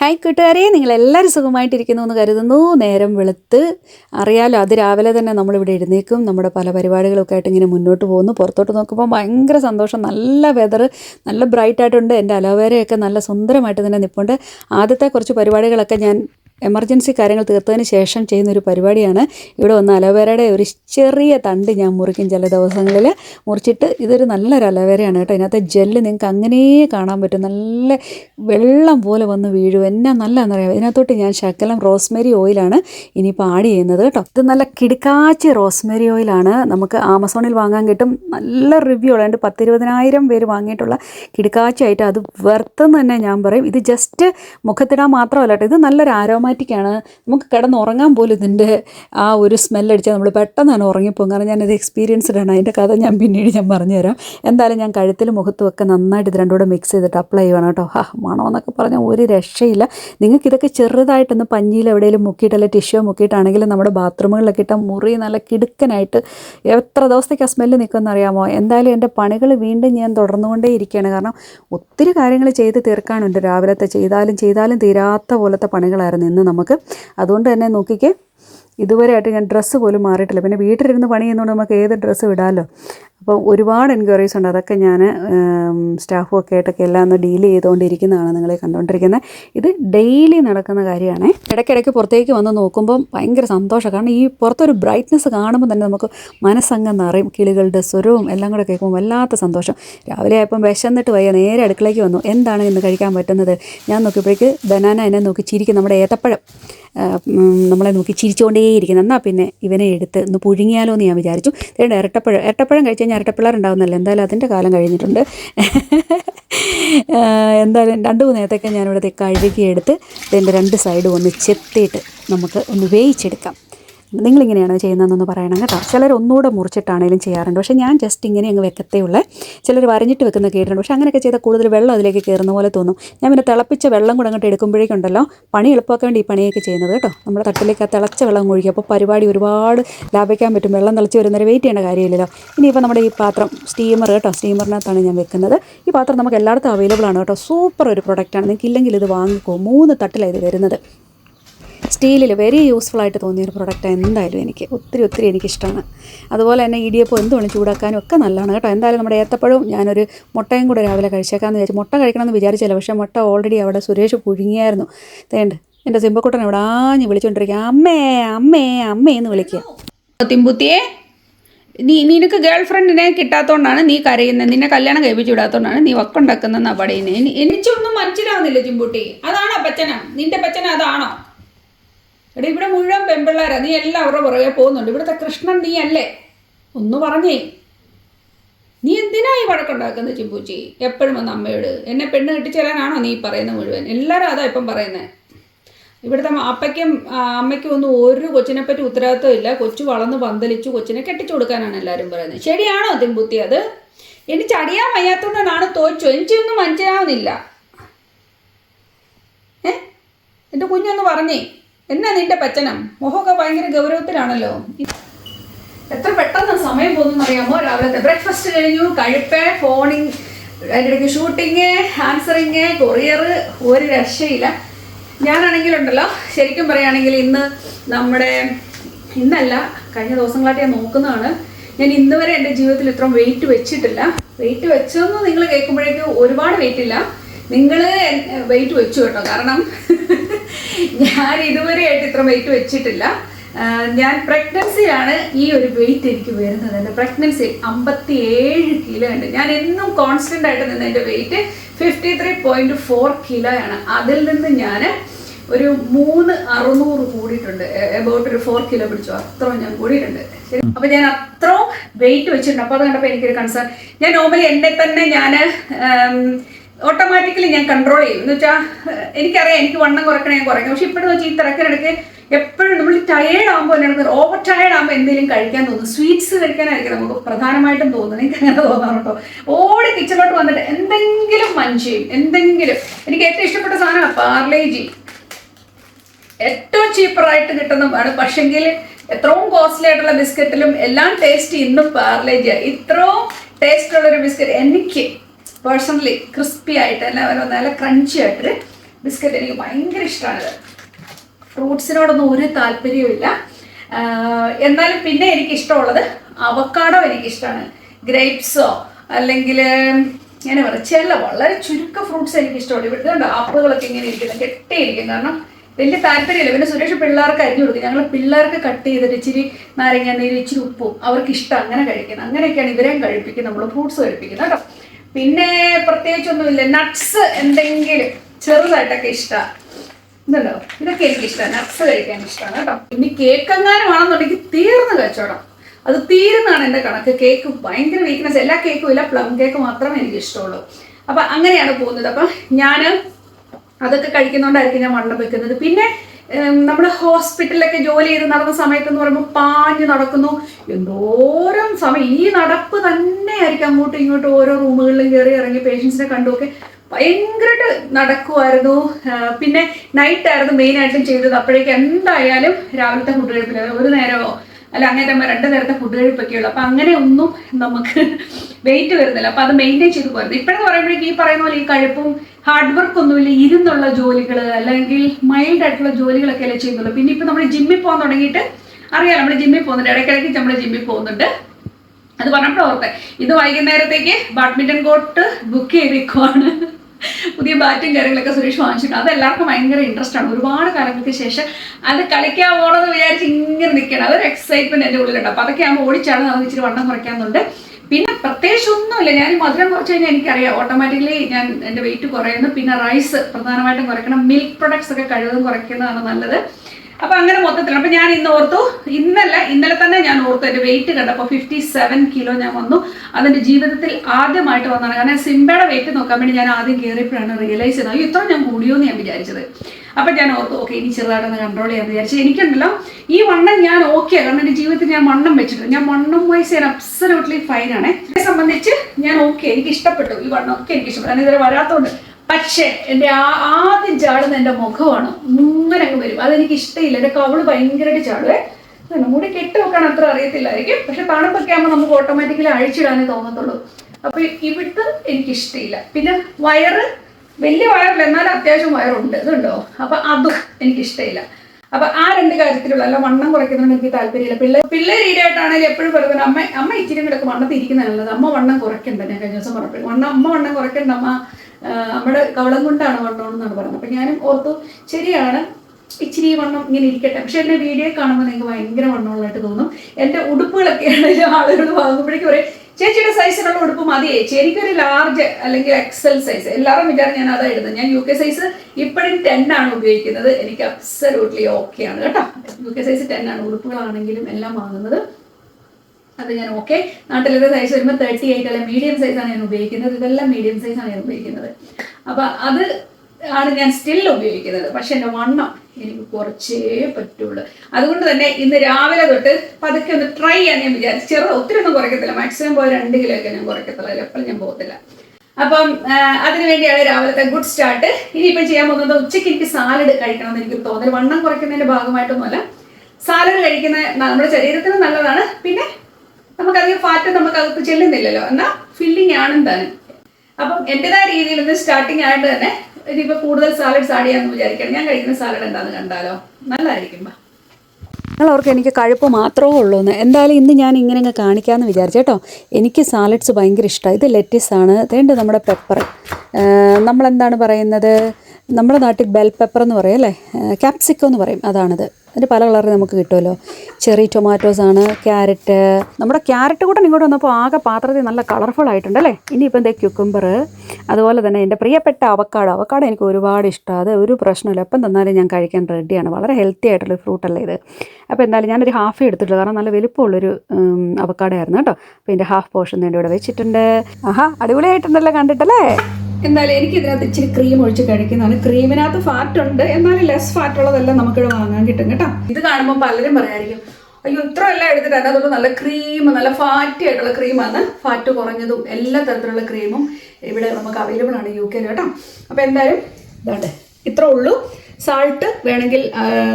Hi കൂട്ടുകാരെ നിങ്ങളെല്ലാവരും സുഖമായിട്ടിരിക്കുന്നു എന്ന് കരുതുന്നു. നേരം വെളുത്ത്. അറിയാലോ അത് രാവിലെ തന്നെ നമ്മളിവിടെ എഴുന്നേക്കും നമ്മുടെ പല പരിപാടികളൊക്കെ ആയിട്ട് ഇങ്ങനെ മുന്നോട്ട് പോകുന്നു. പുറത്തോട്ട് നോക്കുമ്പോൾ ഭയങ്കര സന്തോഷം. നല്ല വെതർ നല്ല ബ്രൈറ്റ് ആയിട്ടുണ്ട്. എന്റെ അലോവേരയൊക്കെ നല്ല സുന്ദരമായിട്ട് തന്നെ നിൽപ്പുണ്ട് ആദ്യത്തെ കുറച്ച് പരിപാടികളൊക്കെ ഞാൻ എമർജൻസി കാര്യങ്ങൾ തീർത്തതിന് ശേഷം ചെയ്യുന്ന ഒരു പരിപാടിയാണ്. ഇവിടെ വന്ന് അലോവേരയുടെ ഒരു ചെറിയ തണ്ട് ഞാൻ മുറിക്കും ചില ദിവസങ്ങളിൽ. മുറിച്ചിട്ട് ഇതൊരു നല്ലൊരു അലോവേരയാണ് കേട്ടോ. ഇതിനകത്തെ ജെല്ല് നിങ്ങൾക്ക് അങ്ങനെ കാണാൻ പറ്റും. നല്ല വെള്ളം പോലെ വന്ന് വീഴും. എന്നാ നല്ലതെന്നറിയാം ഇതിനകത്തോട്ട് ഞാൻ ശകലം റോസ്മേരി ഓയിലാണ് ഇനിയിപ്പോൾ ആഡ് ചെയ്യുന്നത് കേട്ടോ. ഇത് നല്ല കിടുക്കാച്ചി റോസ്മേരി ഓയിലാണ്. നമുക്ക് ആമസോണിൽ വാങ്ങാൻ കിട്ടും. നല്ല റിവ്യൂ ഉള്ള രണ്ട് പത്തിരുപതിനായിരം പേര് വാങ്ങിയിട്ടുള്ള കിടുക്കാച്ചി ആയിട്ട് അത് വെർത്തെന്ന് തന്നെ ഞാൻ പറയും. ഇത് ജസ്റ്റ് മുഖത്തിടാൻ മാത്രമല്ല കേട്ടോ. ഇത് നല്ലൊരു ആരോമാറ്റിക്കാണ് നമുക്ക് കിടന്നുറങ്ങാൻ പോലും ഇതിന്റെ ആ ഒരു സ്മെല്ലടിച്ചാൽ നമ്മൾ പെട്ടെന്നാണ് ഉറങ്ങിപ്പോകും കാരണം ഞാനത് എക്സ്പീരിയൻസ്ഡ് ആണ് അതിന്റെ കഥ ഞാൻ പിന്നീട് ഞാൻ പറഞ്ഞുതരാം. എന്തായാലും ഞാൻ കഴുത്തിലും മുഖത്തും ഒക്കെ നന്നായിട്ട് ഇത് രണ്ടും കൂടെ മിക്സ് ചെയ്തിട്ട് അപ്ലൈ ചെയ്യണം കേട്ടോ. ഹാ മണമെന്നൊക്കെ പറഞ്ഞാൽ ഒരു രക്ഷയില്ല. നിങ്ങൾക്ക് ഇതൊക്കെ ചെറുതായിട്ടൊന്ന് പഞ്ഞിയിൽ എവിടെയെങ്കിലും മുക്കിയിട്ട് അല്ലെങ്കിൽ ടിഷ്യൂ മുക്കിയിട്ടാണെങ്കിലും നമ്മുടെ ബാത്റൂമുകളിലൊക്കെ ഇട്ട മുറി നല്ല കിടുക്കനായിട്ട് എത്ര ദിവസത്തേക്ക് ആ സ്മെല്ല് നിൽക്കുമെന്ന് അറിയാമോ? എന്തായാലും എന്റെ പണികൾ വീണ്ടും ഞാൻ തുടർന്നുകൊണ്ടേ ഇരിക്കുകയാണ്. കാരണം ഒത്തിരി കാര്യങ്ങൾ ചെയ്ത് തീർക്കാനുണ്ട്. രാവിലത്തെ ചെയ്താലും ചെയ്താലും തീരാത്ത പോലത്തെ പണികളായിരുന്നു. ഇന്ന് നമുക്ക് അതുകൊണ്ട് തന്നെ നോക്കിക്കേ. ഇതുവരെയായിട്ട് ഞാൻ ഡ്രസ്സ് പോലും മാറിയിട്ടില്ല. പിന്നെ വീട്ടിലിരുന്ന് പണി ചെയ്യുന്നതുകൊണ്ട് നമുക്ക് ഏത് ഡ്രസ്സ് വിടാമല്ലോ അപ്പോൾ ഒരുപാട് എൻക്വയറീസ് ഉണ്ട്. അതൊക്കെ ഞാൻ സ്റ്റാഫും ഒക്കെ ആയിട്ടൊക്കെ എല്ലാം ഒന്ന് ഡീൽ ചെയ്തുകൊണ്ടിരിക്കുന്നതാണ് നിങ്ങളെ കണ്ടുകൊണ്ടിരിക്കുന്നത്. ഇത് ഡെയിലി നടക്കുന്ന കാര്യമാണ്. ഇടയ്ക്കിടയ്ക്ക് പുറത്തേക്ക് വന്ന് നോക്കുമ്പം ഭയങ്കര സന്തോഷം. കാരണം ഈ പുറത്തൊരു ബ്രൈറ്റ്നസ് കാണുമ്പോൾ തന്നെ നമുക്ക് മനസ്സങ്ങ് നിറയും. കിളികളുടെ സ്വരവും എല്ലാം കൂടെ കേൾക്കുമ്പോൾ വല്ലാത്ത സന്തോഷം. രാവിലെ ആയപ്പം വിശന്നിട്ട് വയ്യ. നേരെ അടുക്കളയ്ക്ക് വന്നു. എന്താണ് ഇന്ന് കഴിക്കാൻ പറ്റുന്നത്? ഞാൻ നോക്കിയപ്പോഴേക്ക് ബനാന എന്നെ നോക്കി ചിരിക്കും നമ്മുടെ ഏത്തപ്പഴം നമ്മളെ നോക്കി ചിരിച്ചുകൊണ്ടേയിരിക്കുന്നത് എന്നാൽ പിന്നെ ഇവനെ എടുത്ത് ഒന്ന് പുഴുങ്ങിയാലോ എന്ന് ഞാൻ വിചാരിച്ചു. ഇരട്ടപ്പഴം ഇരട്ടപ്പഴം കഴിച്ച് കഴിഞ്ഞാൽ ഇരട്ടപ്പിള്ളേർ ഉണ്ടാവുന്നല്ലോ എന്തായാലും അതിന്റെ കാലം കഴിഞ്ഞിട്ടുണ്ട്. എന്തായാലും രണ്ട് മൂന്ന് നേരത്തേക്ക് ഞാനിവിടെ കഴുകിയെടുത്ത് ഇതിന്റെ രണ്ട് സൈഡും ഒന്ന് ചെത്തിയിട്ട് നമുക്ക് ഒന്ന് വേവിച്ചെടുക്കാം. നിങ്ങളിങ്ങനെയാണോ ചെയ്യുന്നതെന്നൊന്ന് പറയണം കേട്ടോ. ചിലർ ഒന്നുകൂടെ മുറിച്ചിട്ടാണേലും ചെയ്യാറുണ്ട്. പക്ഷേ ഞാൻ ജസ്റ്റ് ഇങ്ങനെ അങ്ങ് വെക്കത്തേ ചിലർ വരഞ്ഞിട്ട് വെക്കുന്ന കേട്ടിട്ടുണ്ട്. പക്ഷേ അങ്ങനെയൊക്കെ ചെയ്താൽ കൂടുതൽ വെള്ളം അതിലേക്ക് കയറുന്ന പോലെ തോന്നും. ഞാൻ പിന്നെ തിളപ്പിച്ച വെള്ളം കൂടെ അങ്ങോട്ട് എടുക്കുമ്പോഴേക്കുണ്ടല്ലോ പണി എളുപ്പമാക്കാൻ വേണ്ടി ഈ പണിയൊക്കെ ചെയ്യുന്നത് കേട്ടോ. നമ്മുടെ തട്ടിലേക്ക് ആ തിളച്ച വെള്ളം ഒഴിക്കുക അപ്പോൾ പരിപാടി ഒരുപാട് ലാഭിക്കാൻ പറ്റും. വെള്ളം തിളച്ച് വരുന്നവരെ വെയിറ്റ് ചെയ്യേണ്ട കാര്യമില്ലല്ലോ. ഇനിയിപ്പോൾ നമ്മുടെ ഈ പാത്രം സ്റ്റീമർ കേട്ടോ സ്റ്റീമറിനകത്താണ് ഞാൻ വെക്കുന്നത്. ഈ പാത്രം നമുക്ക് എല്ലായിടത്തും അവൈലബിൾ ആണ് കേട്ടോ. സൂപ്പർ ഒരു പ്രൊഡക്റ്റാണ് നിങ്ങൾക്ക് ഇല്ലെങ്കിൽ ഇത് വാങ്ങിക്കോ. മൂന്ന് തട്ടിലാണ് ഇത് വരുന്നത്. സ്റ്റീലിൽ വെരി യൂസ്ഫുൾ ആയിട്ട് തോന്നിയൊരു പ്രൊഡക്റ്റ് എന്തായാലും എനിക്ക്. ഒത്തിരി ഒത്തിരി എനിക്കിഷ്ടമാണ്. അതുപോലെ തന്നെ ഇടിയപ്പം എന്ത് വേണം ചൂടാക്കാനും ഒക്കെ നല്ലതാണ് കേട്ടോ. എന്തായാലും നമ്മുടെ ഏത്തപ്പഴവും ഞാനൊരു മുട്ടയും കൂടെ രാവിലെ കഴിച്ചേക്കാമെന്ന് വിചാരിച്ചു മുട്ട കഴിക്കണമെന്ന് വിചാരിച്ചില്ല. പക്ഷേ മുട്ട ഓൾറെഡി അവിടെ സുരേഷ് പുഴുങ്ങിയായിരുന്നു. തേണ്ട് എന്റെ സിമ്പക്കുട്ടൻ ഇവിടെ ആഞ്ഞ് വിളിച്ചുകൊണ്ടിരിക്കുക അമ്മേ അമ്മേ അമ്മേ എന്ന് വിളിക്കുക. തിമ്പുത്തിയെ നീ നിനക്ക് ഗേൾ ഫ്രണ്ടിനെ കിട്ടാത്തതുകൊണ്ടാണ് നീ കരയുന്നത് നിന്നെ കല്യാണം കഴിപ്പിച്ചു വിടാത്തതുകൊണ്ടാണ് നീ വക്കുണ്ടാക്കുന്ന പറയുന്നത് എനിക്കൊന്നും മനസ്സിലാവുന്നില്ല ചിമ്പുട്ടി അതാണോ പച്ചന നിന്റെ പച്ചന അതാണോ? എടാ ഇവിടെ മുഴുവൻ പെമ്പിള്ളേരാ. നീ എല്ലാവരുടെ പുറകെ പോകുന്നുണ്ട്. ഇവിടുത്തെ കൃഷ്ണൻ നീ അല്ലേ? ഒന്ന് പറഞ്ഞേ. നീ എന്തിനാ ഈ വഴക്കുണ്ടാക്കുന്നത് ചിമ്പൂച്ചി? എപ്പോഴും വന്ന് അമ്മയോട്. എന്നെ പെണ്ണ് കെട്ടിച്ചേരാനാണോ നീ പറയുന്നത് മുഴുവൻ? എല്ലാവരും അതാ ഇപ്പം പറയുന്നത് ഇവിടുത്തെ അപ്പയ്ക്കും അമ്മയ്ക്കും ഒന്നും ഒരു കൊച്ചിനെ പറ്റി ഉത്തരവാദിത്വം ഇല്ല. കൊച്ചു വളർന്ന് പന്തലിച്ചു കൊച്ചിനെ കെട്ടിച്ചു കൊടുക്കാനാണ് എല്ലാവരും പറയുന്നത്. ശരിയാണോ തിമ്പുത്തി അത്? എനിക്ക് അടിയാൻ വയ്യാത്തതുകൊണ്ടാണ് തോച്ചു എനിക്കൊന്നും മനസ്സിലാവുന്നില്ല. ഏ? എന്റെ കുഞ്ഞൊന്ന് പറഞ്ഞേ. എന്നാ നിന്റെ പച്ചനം? മുഖമൊക്കെ ഭയങ്കര ഗൗരവത്തിലാണല്ലോ. എത്ര പെട്ടെന്ന് സമയം പോകുന്നു അറിയാമോ? രാവിലത്തെ ബ്രേക്ക്ഫാസ്റ്റ് കഴിഞ്ഞു. കഴിപ്പ് ഫോണിങ് അതിന്റെ ഇടയ്ക്ക് ഷൂട്ടിങ് ആൻസറിങ് കൊറിയർ ഒരു രക്ഷയില്ല. ഞാനാണെങ്കിലുണ്ടല്ലോ ശരിക്കും പറയുകയാണെങ്കിൽ ഇന്ന് നമ്മുടെ ഇന്നല്ല കഴിഞ്ഞ ദിവസങ്ങളായിട്ട് ഞാൻ നോക്കുന്നതാണ്. ഞാൻ ഇന്ന് വരെ എന്റെ ജീവിതത്തിൽ ഇത്രയും വെയിറ്റ് വെച്ചിട്ടില്ല. വെയിറ്റ് വെച്ചതെന്ന് നിങ്ങൾ കേൾക്കുമ്പോഴേക്കും ഒരുപാട് വെയിറ്റ് ഇല്ല. നിങ്ങൾ വെയിറ്റ് വെച്ചു കേട്ടോ. കാരണം ഞാൻ ഇതുവരെയായിട്ട് ഇത്ര വെയിറ്റ് വെച്ചിട്ടില്ല. ഞാൻ പ്രഗ്നൻസിയാണ് ഈ ഒരു വെയിറ്റ് എനിക്ക് വരുന്നത്. എന്റെ പ്രഗ്നൻസി അമ്പത്തി ഏഴ് കിലോ ഉണ്ട്. ഞാൻ എന്നും കോൺസ്റ്റന്റ് ആയിട്ട് നിന്ന് എന്റെ weight fifty three point four കിലോയാണ് അതിൽ നിന്ന് ഞാൻ ഒരു മൂന്ന് അറുന്നൂറ് കൂടിയിട്ടുണ്ട്. എബൌട്ട് ഒരു ഫോർ കിലോ പിടിച്ചു. അത്രയും ഞാൻ കൂടിയിട്ടുണ്ട്. ശരി അപ്പൊ ഞാൻ അത്രയും വെയിറ്റ് വെച്ചിട്ടുണ്ട്. അപ്പൊ അത് കണ്ടപ്പോൾ എനിക്കൊരു കൺസേൺ ഞാൻ നോർമലി എന്നെ തന്നെ ഞാൻ ഓട്ടോമാറ്റിക്കലി ഞാൻ കൺട്രോൾ ചെയ്യും. എന്ന് വെച്ചാൽ എനിക്കറിയാം എനിക്ക് വണ്ണം കുറയ്ക്കണേ ഞാൻ കുറയ്ക്കും. പക്ഷെ ഇപ്പോഴും വെച്ചാൽ ഈ തിരക്കിനിടയ്ക്ക് എപ്പോഴും നമ്മൾ ടയേർഡ് ആകുമ്പോൾ എന്നാണ് ഓവർ ടയേർഡ് ആകുമ്പോൾ എന്തെങ്കിലും കഴിക്കാൻ തോന്നും. സ്വീറ്റ്സ് കഴിക്കാനായിരിക്കും നമുക്ക് പ്രധാനമായിട്ടും തോന്നുന്നത്. എനിക്ക് അങ്ങനെ തോന്നാറുണ്ടോ ഓടി കിച്ചണിലോട്ട് വന്നിട്ട് എന്തെങ്കിലും മഞ്ചയും എന്തെങ്കിലും. എനിക്ക് ഏറ്റവും ഇഷ്ടപ്പെട്ട സാധനമാണ് പാർലേജി. ഏറ്റവും ചീപ്പറായിട്ട് കിട്ടുന്നതാണ്. പക്ഷെങ്കിൽ എത്രയും കോസ്റ്റ്ലി ആയിട്ടുള്ള ബിസ്ക്കറ്റിലും എല്ലാം ടേസ്റ്റ് ഇന്നും പാർലേജിയാണ് ഇത്രയും ടേസ്റ്റ് ഉള്ള ഒരു ബിസ്ക്കറ്റ് എനിക്ക് പേഴ്സണലി ക്രിസ്പി ആയിട്ട് എല്ലാവരും നല്ല ക്രഞ്ചി ആയിട്ട് ബിസ്ക്കറ്റ് എനിക്ക് ഭയങ്കര ഇഷ്ടമാണിത് ഫ്രൂട്ട്സിനോടൊന്നും ഒരു താല്പര്യവുമില്ല എന്നാലും പിന്നെ എനിക്ക് ഇഷ്ടമുള്ളത് അവക്കാടോ എനിക്ക് ഇഷ്ടമാണ് ഗ്രേപ്സോ അല്ലെങ്കിൽ ഞാൻ പറയാം ചില വളരെ ചുരുക്ക ഫ്രൂട്ട്സ് എനിക്ക് ഇഷ്ടമുള്ളൂ ഇവിടുത്തെ ഉണ്ട് ആപ്പിളുകളൊക്കെ ഇങ്ങനെ ഇരിക്കുന്നത് കെട്ടിയിരിക്കും കാരണം വലിയ താല്പര്യമില്ല. പിന്നെ സുരേഷ് പിള്ളേർക്ക് അരിഞ്ഞു കൊടുക്കും. ഞങ്ങൾ പിള്ളേർക്ക് കട്ട് ചെയ്തിട്ട് ഇച്ചിരി നാരങ്ങ നീര് ഇച്ചിരി ഉപ്പും അവർക്ക് ഇഷ്ടം അങ്ങനെ കഴിക്കുന്നത് അങ്ങനെയൊക്കെയാണ് ഇവരെയും കഴിപ്പിക്കുന്നത്. നമ്മൾ ഫ്രൂട്ട്സ് കഴിപ്പിക്കുന്നത് കേട്ടോ. പിന്നെ പ്രത്യേകിച്ചൊന്നുമില്ല. നട്ട്സ് എന്തെങ്കിലും ചെറുതായിട്ടൊക്കെ ഇഷ്ടമാണ് ഇതുണ്ടോ? ഇതൊക്കെ എനിക്ക് ഇഷ്ടമാണ് നട്ട്സ് കഴിക്കാൻ ഇഷ്ടമാണ് കേട്ടോ. പിന്നെ കേക്ക് എങ്ങാനും ആണെന്നുണ്ടെങ്കിൽ തീർന്ന് കച്ചവടം. അത് തീരുന്നതാണ് എന്റെ കണക്ക്. കേക്ക് ഭയങ്കര വീക്ക്നെസ് എല്ലാ കേക്കും ഇല്ല. പ്ലം കേക്ക് മാത്രമേ എനിക്ക് ഇഷ്ടമുള്ളൂ. അപ്പം അങ്ങനെയാണ് പോകുന്നത്. അപ്പം ഞാൻ അതൊക്കെ കഴിക്കുന്നതുകൊണ്ടായിരിക്കും ഞാൻ മണ്ണ് വെക്കുന്നത്. പിന്നെ നമ്മൾ ഹോസ്പിറ്റലിലൊക്കെ ജോലി ചെയ്ത് നടന്ന സമയത്ത് എന്ന് പറയുമ്പോൾ പാഞ്ഞ് നടക്കുന്നു. എന്തോരം സമയം. ഈ നടപ്പ് തന്നെ തന്നെയായിരിക്കും അങ്ങോട്ടും ഇങ്ങോട്ടും ഓരോ റൂമുകളിലും കയറി ഇറങ്ങി പേഷ്യൻസിനെ കണ്ടുമൊക്കെ ഭയങ്കരമായിട്ട് നടക്കുമായിരുന്നു പിന്നെ നൈറ്റ് ആയിരുന്നു മെയിൻ ചെയ്തത്. അപ്പോഴേക്കും എന്തായാലും രാവിലത്തെ ഫുഡ് കഴിപ്പില്ല. ഒരു നേരമോ? അല്ല അങ്ങനെ രണ്ട് നേരത്തെ ഫുഡ് കഴിപ്പൊക്കെ ഉള്ളു. അപ്പൊ അങ്ങനെ ഒന്നും നമുക്ക് വെയിറ്റ് വരുന്നില്ല. അപ്പൊ അത് മെയിന്റെയിൻ ചെയ്ത് പോരുന്നത് ഇപ്പോഴെന്ന് പറയുമ്പോഴേക്കും ഈ പറയുന്ന പോലെ ഈ കഴിപ്പും ഹാർഡ് വർക്ക് ഒന്നുമില്ല ഇരുന്നുള്ള ജോലികൾ അല്ലെങ്കിൽ മൈൽഡ് ആയിട്ടുള്ള ജോലികളൊക്കെ അല്ലേ ചെയ്യുന്നുള്ളൂ. പിന്നെ ഇപ്പൊ നമ്മൾ ജിമ്മിൽ പോകാൻ തുടങ്ങിയിട്ട് അറിയാം നമ്മൾ ജിമ്മിൽ പോകുന്നുണ്ട്. ഇടയ്ക്കിടയ്ക്ക് നമ്മൾ ജിമ്മിൽ പോകുന്നുണ്ട്. അത് പറഞ്ഞപ്പോൾ ഓർത്തെ. ഇത് വൈകുന്നേരത്തേക്ക് ബാഡ്മിന്റൺ കോർട്ട് ബുക്ക് ചെയ്തേക്കുവാണ്. പുതിയ ബാറ്റും കാര്യങ്ങളൊക്കെ സുരേഷ് വാങ്ങിച്ചിട്ടുണ്ട്. അത് എല്ലാവർക്കും ഭയങ്കര ഇൻട്രസ്റ്റ് ആണ്. ഒരുപാട് കാലങ്ങൾക്ക് ശേഷം അത് കളിക്കാൻ പോകണമെന്ന് വിചാരിച്ച് ഇങ്ങനെ നിൽക്കണം അതൊരു എക്സൈറ്റ്മെന്റ് എന്റെ ഉള്ളിലുണ്ട്. അപ്പോൾ അതൊക്കെ ആകുമ്പോൾ ഓടിച്ചാണ് നമുക്ക് ഇച്ചിരി വണ്ണം കുറയ്ക്കാന്നുണ്ട്. പിന്നെ പ്രത്യേകിച്ച് ഒന്നുമില്ല ഞാൻ മധുരം കുറച്ച് കഴിഞ്ഞാൽ എനിക്കറിയാം. ഓട്ടോമാറ്റിക്കലി ഞാൻ എന്റെ വെയിറ്റ് കുറയുന്നു. പിന്നെ റൈസ് പ്രധാനമായിട്ടും കുറയ്ക്കണം. മിൽക്ക് പ്രൊഡക്ട്സ് ഒക്കെ കഴിവതും കുറയ്ക്കുന്നതാണ് നല്ലത്. അപ്പൊ അങ്ങനെ മൊത്തത്തിൽ അപ്പൊ ഞാൻ ഇന്ന് ഓർത്തു ഇന്നല്ല ഇന്നലെ തന്നെ ഞാൻ ഓർത്തു എന്റെ വെയിറ്റ് കണ്ടപ്പോൾ ഫിഫ്റ്റി സെവൻ കിലോ ഞാൻ വന്നു. അതെന്റെ ജീവിതത്തിൽ ആദ്യമായിട്ട് വന്നതാണ്. കാരണം സിംബയുടെ വെയിറ്റ് നോക്കാൻ വേണ്ടി ഞാൻ ആദ്യം കയറിയപ്പോഴാണ് റിയലൈസ് ചെയ്തത്. ഇത്ര ഞാൻ കൂടിയോ എന്ന് ഞാൻ വിചാരിച്ചത്. അപ്പൊ ഞാൻ ഓർത്തു ഓക്കെ ഇനി ചെറുതായിട്ടൊന്ന് കൺട്രോൾ ചെയ്യാൻ വിചാരിച്ചു എനിക്കുണ്ടല്ലോ ഈ വണ്ണം ഞാൻ ഓക്കെ കാരണം എന്റെ ജീവിതത്തിൽ ഞാൻ വണ്ണം വെച്ചിട്ടുണ്ട്. ഞാൻ വണ്ണം വൈസ് ഞാൻ അബ്സലൂട്ട്ലി ഫൈനാണ് എന്നെ സംബന്ധിച്ച് ഞാൻ ഓക്കെ എനിക്ക് ഇഷ്ടപ്പെട്ടു. ഈ വണ്ണം ഒക്കെ എനിക്ക് ഇഷ്ടപ്പെട്ടു. ഞാൻ ഇതുവരെ വരാത്തോണ്ട്. പക്ഷേ എന്റെ ആ ആദ്യം ചാടുന്ന എന്റെ മുഖമാണ് ഇങ്ങനെ അങ്ങ് വരും. അതെനിക്ക് ഇഷ്ടമില്ല എന്റെ കവൾ ഭയങ്കരമായിട്ട് ചാടുവേ. മുടി കെട്ട് വെക്കാൻ അത്ര അറിയത്തില്ലായിരിക്കും. പക്ഷെ തണുപ്പൊക്കെ ആകുമ്പോൾ നമുക്ക് ഓട്ടോമാറ്റിക്കലി അഴിച്ചിടാനേ തോന്നത്തുള്ളൂ. അപ്പൊ ഇവിടുത്തെ എനിക്ക് ഇഷ്ടമില്ല പിന്നെ വയറ് വലിയ വയറില്ല എന്നാലും അത്യാവശ്യം വയറുണ്ട്. ഇതുണ്ടോ? അപ്പൊ അതും എനിക്ക് ഇഷ്ടമില്ല അപ്പൊ ആ രണ്ട് കാര്യത്തിലുള്ള അല്ല വണ്ണം കുറയ്ക്കുന്നതിന് എനിക്ക് താല്പര്യമില്ല. പിള്ളേർ പിള്ളേർ ഈടായിട്ടാണെങ്കിലും എപ്പോഴും പറയുന്നത് അമ്മ അമ്മ ഇച്ചിരി കൂടെ ഒക്കെ വണ്ണത്തിൽ ഇരിക്കുന്നത് നല്ലത്. അമ്മ വണ്ണം കുറയ്ക്കണ്ട ഞാൻ കഴിഞ്ഞ ദിവസം പറഞ്ഞപ്പോൾ വണ്ണം അമ്മ വണ്ണം കുറയ്ക്കണ്ട അമ്മ നമ്മുടെ കവളം കൊണ്ടാണ് വണ്ണം എന്നാണ് പറയുന്നത് അപ്പൊ ഞാനും ഓർത്തു ശരിയാണ് ഇച്ചിരി വണ്ണം ഇങ്ങനെ ഇരിക്കട്ടെ. പക്ഷെ എന്റെ വീഡിയോ കാണുമ്പോൾ നിങ്ങൾക്ക് ഭയങ്കര വണ്ണമുള്ളതായിട്ട് തോന്നും. എന്റെ ഉടുപ്പുകളൊക്കെ ആണെങ്കിലും ആളുകൾ വാങ്ങുമ്പോഴേക്കും ഒരു ചേച്ചിയുടെ സൈസിനുള്ള ഉടുപ്പ് മതിയേ? ചേച്ചി എനിക്കൊരു ലാർജ് അല്ലെങ്കിൽ എക്സൽ സൈസ് എല്ലാവരും വിചാരം ഞാൻ അതാ ഇടുന്നത്. ഞാൻ യു കെ സൈസ് ഇപ്പോഴും ടെൻ ആണ് ഉപയോഗിക്കുന്നത്. എനിക്ക് അബ്സലൂട്ട്ലി ഓക്കെ ആണ് കേട്ടോ. യു കെ സൈസ് ടെൻ ആണ്. ഉടുപ്പുകളാണെങ്കിലും എല്ലാം വാങ്ങുന്നത്. അത് ഞാൻ ഓക്കെ നാട്ടിലത്തെ സൈസ് വരുമ്പോൾ തേർട്ടി എയ്റ്റ് അല്ലെങ്കിൽ മീഡിയം സൈസാണ് ഞാൻ ഉപയോഗിക്കുന്നത്. ഇതെല്ലാം മീഡിയം സൈസാണ് ഞാൻ ഉപയോഗിക്കുന്നത്. അപ്പൊ അത് ആണ് ഞാൻ സ്റ്റിൽ ഉപയോഗിക്കുന്നത്. പക്ഷെ എന്റെ വണ്ണം എനിക്ക് കുറച്ചേ പറ്റുള്ളൂ. അതുകൊണ്ട് തന്നെ ഇന്ന് രാവിലെ തൊട്ട് പതുക്കെ ഒന്ന് ട്രൈ ചെയ്യാൻ ഞാൻ വിചാരിച്ചു. ചെറു ഒത്തിരി ഒന്നും കുറയ്ക്കത്തില്ല. മാക്സിമം പോയി രണ്ട് കിലോ ഒക്കെ ഞാൻ കുറയ്ക്കത്തില്ല എപ്പോഴും ഞാൻ പോകത്തില്ല. അപ്പം അതിനുവേണ്ടിയാണ് അതിനു വേണ്ടിയാണ് രാവിലത്തെ ഗുഡ് സ്റ്റാർട്ട് ഇനിയിപ്പം ചെയ്യാൻ പോകുന്നത് ഉച്ചയ്ക്ക് എനിക്ക് സാലഡ് കഴിക്കണമെന്ന് എനിക്ക് തോന്നുന്നു വണ്ണം കുറയ്ക്കുന്നതിന്റെ ഭാഗമായിട്ടൊന്നുമല്ല. സാലഡ് കഴിക്കുന്ന നമ്മുടെ ശരീരത്തിന് നല്ലതാണ്. പിന്നെ നമുക്കധികം ഫാറ്റ് നമുക്ക് അകത്ത് ചെല്ലുന്നില്ലല്ലോ എന്നാൽ ഫില്ലിംഗ് ആണെന്താണ് അപ്പം എന്റെതായ രീതിയിൽ നിന്ന് സ്റ്റാർട്ടിങ് ആയിട്ട് തന്നെ ഇനിയിപ്പോൾ കൂടുതൽ സാലഡ്സ് ആഡ് ചെയ്യാമെന്ന് വിചാരിക്കണം ഞാൻ കഴിക്കുന്ന സാലഡ് എന്താണെന്ന് കണ്ടാലോ? നല്ലതായിരിക്കും ബാ ഓർക്ക് എനിക്ക് കഴുപ്പ് മാത്രമേ ഉള്ളൂ എന്ന് എന്തായാലും ഇന്ന് ഞാൻ ഇങ്ങനെ അങ്ങ് കാണിക്കാമെന്ന് വിചാരിച്ചു കേട്ടോ. എനിക്ക് സാലഡ്സ് ഭയങ്കര ഇഷ്ടമാണ് ഇത് ലെറ്റിസ് ആണ്. തേണ്ട് നമ്മുടെ പെപ്പർ നമ്മളെന്താണ് പറയുന്നത്? നമ്മുടെ നാട്ടിൽ ബെൽ പെപ്പർ എന്ന് പറയും അല്ലേ? ക്യാപ്സിക്കം എന്ന് പറയും. അതാണിത്. അതിന്റെ പല കളറിൽ നമുക്ക് കിട്ടുമല്ലോ. ചെറി ടൊമാറ്റോസ് ആണ് ക്യാരറ്റ് നമ്മുടെ ക്യാരറ്റ് കൂടെ ഇങ്ങോട്ട് വന്നപ്പോൾ ആകെ പാത്രത്തിൽ നല്ല കളർഫുൾ ആയിട്ടുണ്ട് ആയിട്ടുണ്ടല്ലേ ഇനിയിപ്പോൾ എന്താ ക്യുക്കുംബർ അതുപോലെ തന്നെ എന്റെ പ്രിയപ്പെട്ട അവക്കാട് അവക്കാട് എനിക്ക് ഒരുപാട് ഇഷ്ടമാണ്. അത് ഒരു പ്രശ്നമില്ല. എപ്പം തന്നാലും ഞാൻ കഴിക്കാൻ റെഡിയാണ് വളരെ ഹെൽത്തി ആയിട്ടുള്ള ഫ്രൂട്ടല്ലേ ഇത്. അപ്പോൾ എന്തായാലും ഞാനൊരു ഹാഫ് എടുത്തിട്ടുള്ളൂ. കാരണം നല്ല വലിപ്പമുള്ളൊരു അവക്കാടായിരുന്നു കേട്ടോ. അപ്പോൾ എന്റെ ഹാഫ് പോർഷൻ എന്റെ ഇവിടെ വെച്ചിട്ടുണ്ട്. ആഹാ അടിപൊളിയായിട്ടുണ്ടല്ലോ കണ്ടിട്ടല്ലേ? എന്തായാലും എനിക്ക് ഇതിനകത്ത് ഇച്ചിരി ക്രീം ഒഴിച്ച് കഴിക്കുന്നതാണ്. ക്രീമിനകത്ത് ഫാറ്റ് ഉണ്ട്. എന്നാലും ലെസ് ഫാറ്റ് ഉള്ളതെല്ലാം നമുക്കിവിടെ വാങ്ങാൻ കിട്ടും കേട്ടോ. ഇത് കാണുമ്പോൾ പലരും പറയായിരിക്കും അയ്യോ ഇത്ര എല്ലാം എടുത്തിട്ട് അതുകൊണ്ട് നല്ല ക്രീം നല്ല ഫാറ്റി ആയിട്ടുള്ള ക്രീമാണ് ഫാറ്റ് കുറഞ്ഞതും എല്ലാ തരത്തിലുള്ള ക്രീമും ഇവിടെ നമുക്ക് അവൈലബിൾ ആണ് യു കെയിൽ കേട്ടോ. അപ്പോൾ എന്തായാലും ഇതാണ്ട്. ഇത്ര ഉള്ളൂ. സാൾട്ട് വേണമെങ്കിൽ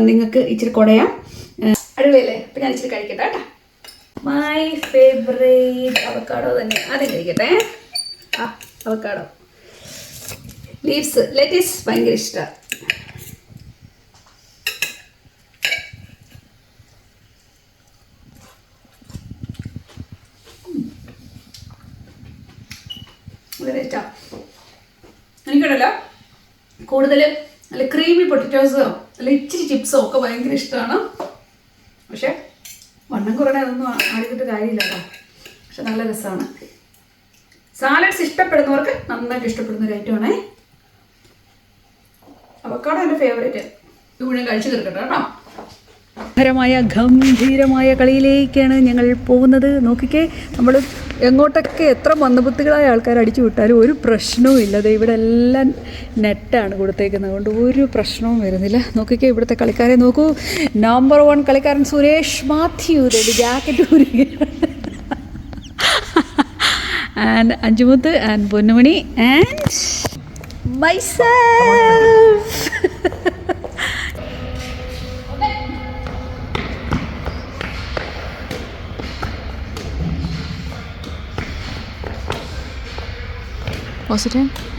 നിങ്ങൾക്ക് ഇച്ചിരി കുടയാം. അഴിവല്ലേ അപ്പം ഞാൻ ഇച്ചിരി കഴിക്കട്ടെ കേട്ടോ. മൈ ഫേവറേറ്റ് അവക്കാടോ തന്നെ. ആദ്യം കഴിക്കട്ടെ ആ അവക്കാടോ ലീവ്സ് ലെറ്റീസ് ഭയങ്കര ഇഷ്ടമാണ് എനിക്കുണ്ടല്ലോ കൂടുതൽ അല്ല ക്രീമി പൊട്ടറ്റോസോ അല്ല ഇച്ചിരി ചിപ്സോ ഒക്കെ ഭയങ്കര ഇഷ്ടമാണ് പക്ഷേ വണ്ണം കുറയണേ അതൊന്നും ആടിക്കിട്ട് കാര്യമില്ല കേട്ടോ. പക്ഷെ നല്ല രസമാണ് സാലഡ്സ് ഇഷ്ടപ്പെടുന്നവർക്ക് നന്നായിട്ട് ഇഷ്ടപ്പെടുന്ന ഒരു ഐറ്റമാണേ അവക്കാടോ എന്റെ ഫേവറേറ്റ് ഇത് മുഴുവൻ കഴിച്ചു തീർക്കട്ടെ കേട്ടോ. മനോഹരമായ ഗംഭീരമായ കളിയിലേക്കാണ് ഞങ്ങൾ പോകുന്നത്. നോക്കിക്കേ നമ്മൾ എങ്ങോട്ടൊക്കെ എത്ര മന്ദബുദ്ധികളായ ആൾക്കാർ അടിച്ചു വിട്ടാലും ഒരു പ്രശ്നവും ഇല്ല. ദേ ഇവിടെ എല്ലാം നെറ്റാണ് കൊടുത്തേക്കുന്നത്. അതുകൊണ്ട് ഒരു പ്രശ്നവും വരുന്നില്ല. നോക്കിക്കേ ഇവിടുത്തെ കളിക്കാരെ നോക്കൂ. നമ്പർ വൺ കളിക്കാരൻ Suresh Mathew. Jacket and Anjumuthu and പൊന്നുമണി and myself. What's it in?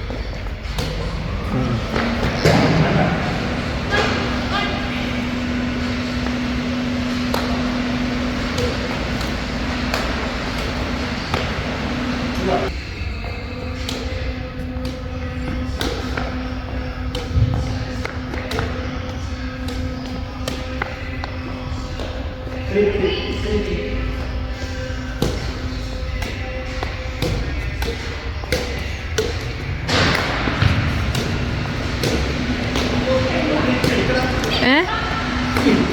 ね。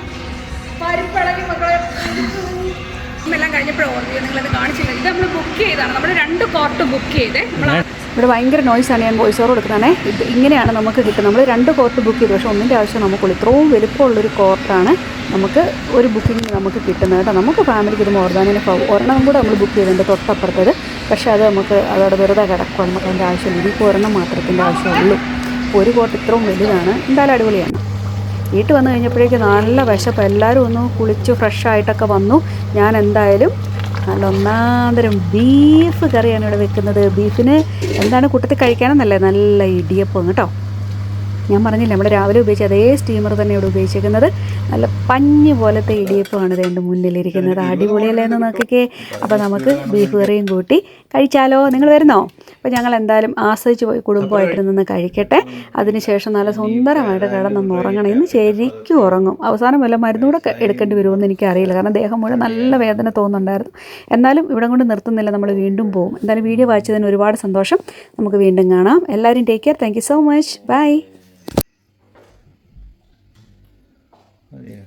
പരിപ്പളകി മക്കളെ. എല്ലാം കഴിഞ്ഞപ്പോഴും ഓർഡർ ചെയ്യും നിങ്ങളത് കാണിച്ചില്ല. ഇത് നമ്മൾ ബുക്ക് ചെയ്താണ് നമ്മൾ രണ്ട് കോർട്ട് ബുക്ക് ചെയ്തേ. നമ്മൾ ഇവിടെ ഭയങ്കര നോയ്സാണ് ഞാൻ വോയിസ് ഓവർ കൊടുക്കുന്നതാണേ. ഇത് ഇങ്ങനെയാണ് നമുക്ക് കിട്ടുന്നത്. നമ്മൾ രണ്ട് കോർട്ട് ബുക്ക് ചെയ്തു. പക്ഷേ ഒന്നിന്റെ ആവശ്യം നമുക്കുള്ളൂ. ഇത്രയും വലുപ്പമുള്ളൊരു കോർട്ടാണ് നമുക്ക് ഒരു ബുക്കിംഗ് നമുക്ക് കിട്ടുന്നത് കേട്ടോ. നമുക്ക് ഫാമിലിക്ക് ഇത് മോർദാനിന് ഒരെണ്ണം കൂടെ നമ്മൾ ബുക്ക് ചെയ്തിട്ടുണ്ട് തൊട്ടപ്പുറത്തത് പക്ഷേ അത് നമുക്ക് അതവിടെ വെറുതെ കിടക്കുക നമുക്ക് അതിന്റെ ആവശ്യമില്ല. ഇതിപ്പോൾ ഒരെണ്ണം മാത്രത്തിന്റെ ആവശ്യമുള്ളൂ. ഒരു കോട്ട് ഇത്രയും വലുതാണ്. എന്തായാലും അടിപൊളിയാണ്. വീട്ടിൽ വന്നു കഴിഞ്ഞപ്പോഴേക്കും നല്ല വിശപ്പ്. എല്ലാവരും ഒന്ന് കുളിച്ച് ഫ്രഷ് ആയിട്ടൊക്കെ വന്നു. ഞാൻ എന്തായാലും നല്ല ഒന്നാന്തരം ബീഫ് കറിയാണ് ഇവിടെ വെക്കുന്നത്. ബീഫിന് എന്താണ് കൂട്ടത്തിൽ കഴിക്കാനെന്നല്ലേ നല്ല ഇടിയപ്പം കേട്ടോ. ഞാൻ പറഞ്ഞില്ല നമ്മൾ രാവിലെ ഉപയോഗിച്ച അതേ സ്റ്റീമർ തന്നെ ഇവിടെ ഉപയോഗിച്ചിരിക്കുന്നത്. നല്ല പഞ്ഞ് പോലത്തെ ഇടിയപ്പമാണ് രണ്ട് മുന്നിലിരിക്കുന്നത്. അടിപൊളിയല്ലേ എന്ന് നോക്കിക്കേ. അപ്പോൾ നമുക്ക് ബീഫ് കറിയും കൂട്ടി കഴിച്ചാലോ? നിങ്ങൾ വരുന്നോ? അപ്പോൾ ഞങ്ങൾ എന്തായാലും ആസ്വദിച്ച് പോയി കുടുംബമായിട്ട് നിന്ന് കഴിക്കട്ടെ. അതിനുശേഷം നല്ല സുന്ദരമായിട്ട് കിടന്നൊന്ന് ഉറങ്ങണം. ഇന്ന് ശരിക്കും ഉറങ്ങും. അവസാനം വല്ല മരുന്നൂടെ എടുക്കേണ്ടി വരുമെന്ന് എനിക്കറിയില്ല. കാരണം ദേഹം മുഴുവൻ നല്ല വേദന തോന്നുന്നുണ്ടായിരുന്നു. എന്നാലും ഇവിടെ കൊണ്ട് നിർത്തുന്നില്ല. നമ്മൾ വീണ്ടും പോകും. എന്തായാലും വീഡിയോ വായിച്ചതിന് ഒരുപാട് സന്തോഷം. നമുക്ക് വീണ്ടും കാണാം. എല്ലാവരും take care thank you so much bye Yeah.